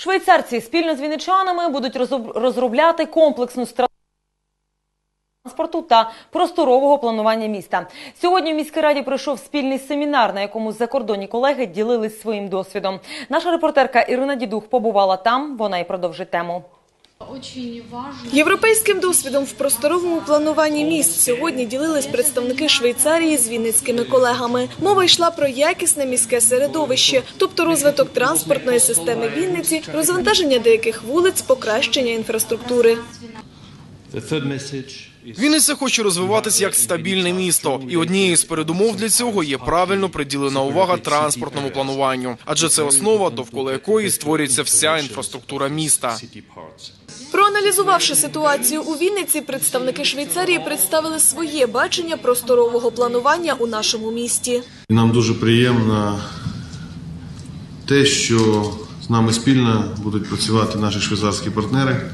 Швейцарці спільно з вінничанами будуть розробляти комплексну стратегію транспорту та просторового планування міста. Сьогодні в міській раді пройшов спільний семінар, на якому закордонні колеги ділились своїм досвідом. Наша репортерка Ірина Дідух побувала там. Вона і продовжить тему. Європейським досвідом в просторовому плануванні міст сьогодні ділились представники Швейцарії з вінницькими колегами. Мова йшла про якісне міське середовище, тобто розвиток транспортної системи Вінниці, розвантаження деяких вулиць, покращення інфраструктури. Вінниця хоче розвиватися як стабільне місто, і однією з передумов для цього є правильно приділена увага транспортному плануванню, адже це основа, довкола якої створюється вся інфраструктура міста. Проаналізувавши ситуацію у Вінниці, представники Швейцарії представили своє бачення просторового планування у нашому місті. Нам дуже приємно те, що з нами спільно будуть працювати наші швейцарські партнери.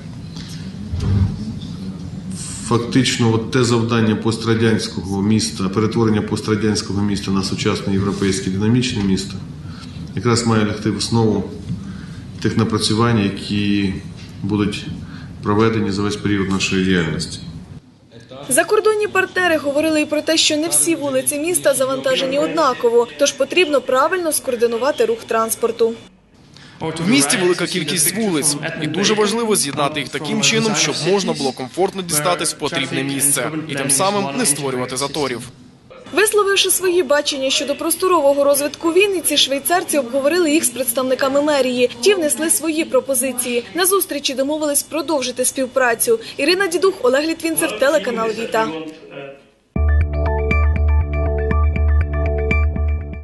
Фактично, от те завдання пострадянського міста, перетворення пострадянського міста на сучасне європейське динамічне місто, якраз має лягти в основу тих напрацювань, які будуть проведені за весь період нашої діяльності. Закордонні партнери говорили і про те, що не всі вулиці міста завантажені однаково, тож потрібно правильно скоординувати рух транспорту. В місті велика кількість вулиць, і дуже важливо з'єднати їх таким чином, щоб можна було комфортно дістатись в потрібне місце і тим самим не створювати заторів. Висловивши свої бачення щодо просторового розвитку Вінниці, швейцарці обговорили їх з представниками мерії. Ті внесли свої пропозиції. На зустрічі домовились продовжити співпрацю. Ірина Дідух, Олег Літвінцев, телеканал Віта.